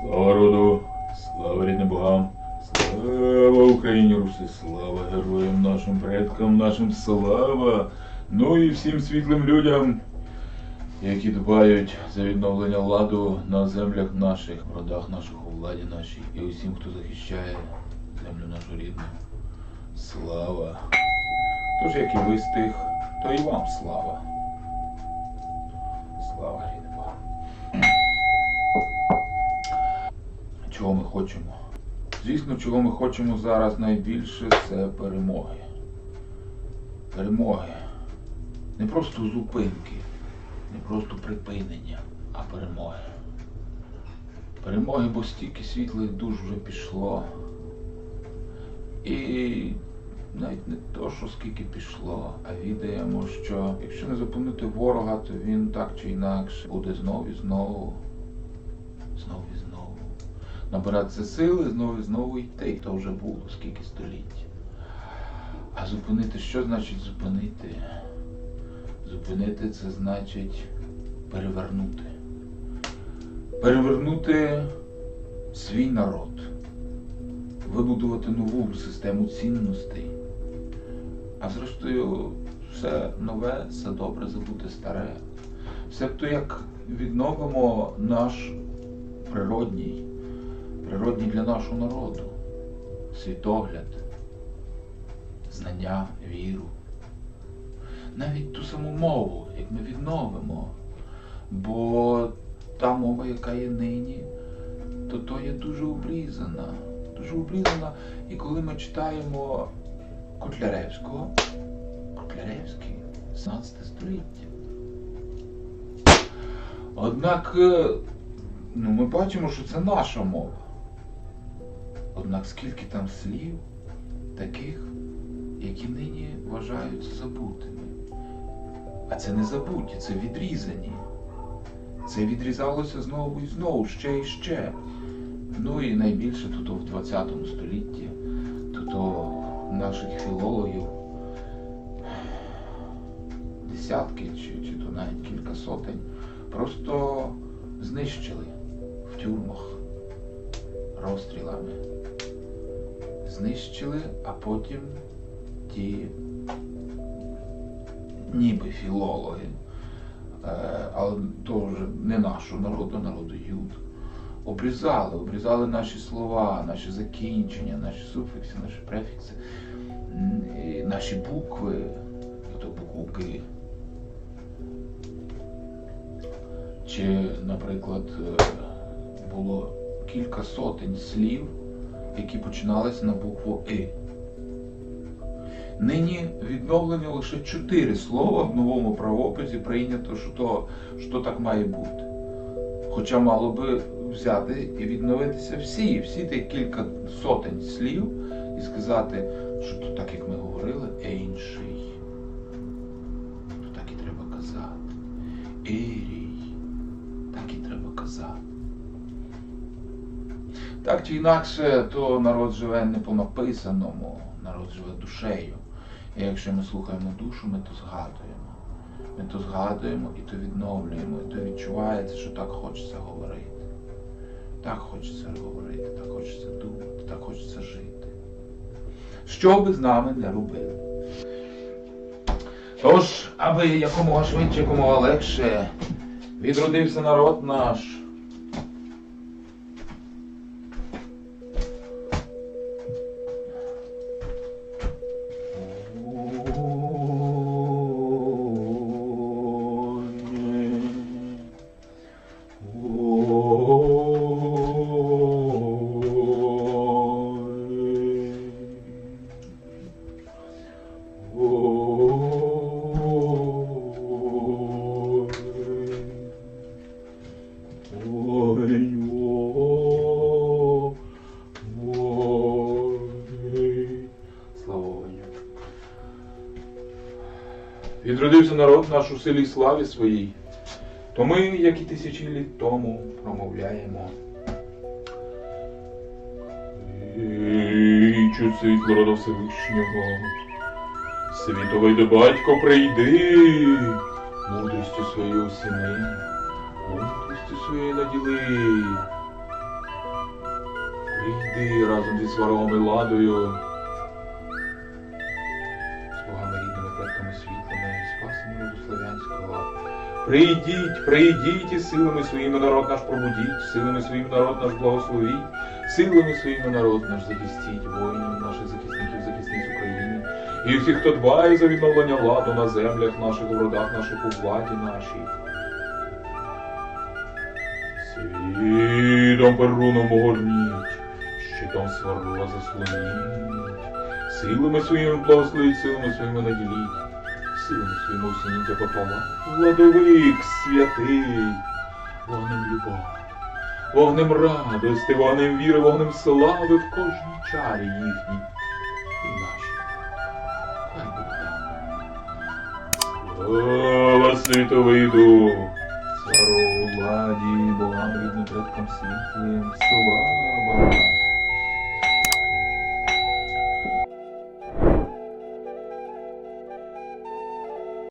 Слава роду, слава рідним богам, слава Україні Руси, слава героям нашим предкам, нашим слава. Ну і всім світлим людям, які дбають за відновлення ладу на землях наших, в родах наших, у владі нашій, і усім, хто захищає землю нашу рідну. Слава. Тож, як і ви з тих, то і вам слава. Хочемо? Звісно, чого ми хочемо зараз найбільше це перемоги. Перемоги. Не просто зупинки, не просто припинення, а перемоги. Перемоги, бо стільки світлих душ вже пішло. І навіть не то, що скільки пішло, а відаємо, що якщо не зупинити ворога, то він так чи інакше буде знову і знову, знову і знову набиратися сили, знову і знову йти, то вже було скільки століть. А зупинити що значить зупинити? Зупинити це значить перевернути. Перевернути свій народ, вибудувати нову систему цінностей. А зрештою, все нове, все добре забути старе. Себто як відновимо наш природній, природній для нашого народу світогляд, знання, віру. Навіть ту саму мову, як ми відновимо. Бо та мова, яка є нині, то то є дуже обрізана. Дуже обрізана. І коли ми читаємо Котляревського, Котляревський, 16 століття. Однак е, ну, ми бачимо, що це наша мова. Однак скільки там слів таких, які нині вважаються забутими. А це не забуті, це відрізані. Це відрізалося знову і знову, ще і ще. Ну і найбільше тут в 20 столітті, тут наших філологів десятки чи, чи то навіть кілька сотень просто знищили в тюрмах розстрілами. Знищили, а потім ті ніби філологи, е, але вже не нашого народу, народу юд. Обрізали, обрізали наші слова, наші закінчення, наші суфікси, наші префікси, наші букви, то букву Г. Чи, наприклад, е, було кілька сотень слів, які починалися на букву И. Нині відновлені лише чотири слова в новому правописі прийнято, що, то, що так має бути. Хоча мало би взяти і відновитися всі, всі тих кілька сотень слів і сказати, що то так, як ми говорили, інший. То так і треба казати. Ірій. Так і треба казати. Так чи інакше, то народ живе не по написаному, народ живе душею. І якщо ми слухаємо душу, ми то згадуємо. Ми то згадуємо і то відновлюємо, і то відчувається, що так хочеться говорити. Так хочеться говорити, так хочеться думати, так хочеться жити. Що би з нами не робили. Тож, аби якомога швидше, якомога легше відродився народ наш. Відродився народ наш у силі славі своїй. То ми, як і тисячі літ тому, промовляємо. Ей, чу світло рода Всевишнього. Світовий до батько прийди, мудрістю своєї осіни, мудрістю своєї наділи. Прийди разом зі сварогом і ладою. Прийдіть, прийдіть і силами своїми народ наш пробудіть, силами своїми народ наш благословіть, силами своїми народ наш захистіть, воїнів наших захисників, захисниць України. І всіх, хто дбає за відновлення ладу на землях наших, у наших, у владі нашій. Свідом перуном огорніть, щитом сварога заслоніть, силами своїми благословіть, силами своїми наділіть, силами своїми усініття попала, владовик святий, вогнем любов, вогнем радости, вогнем віри, вогнем слави в кожній чарі їхній і нашій. Хай буде так. Слава світовиду, цару владі, богам рідним предкам світлим, слава.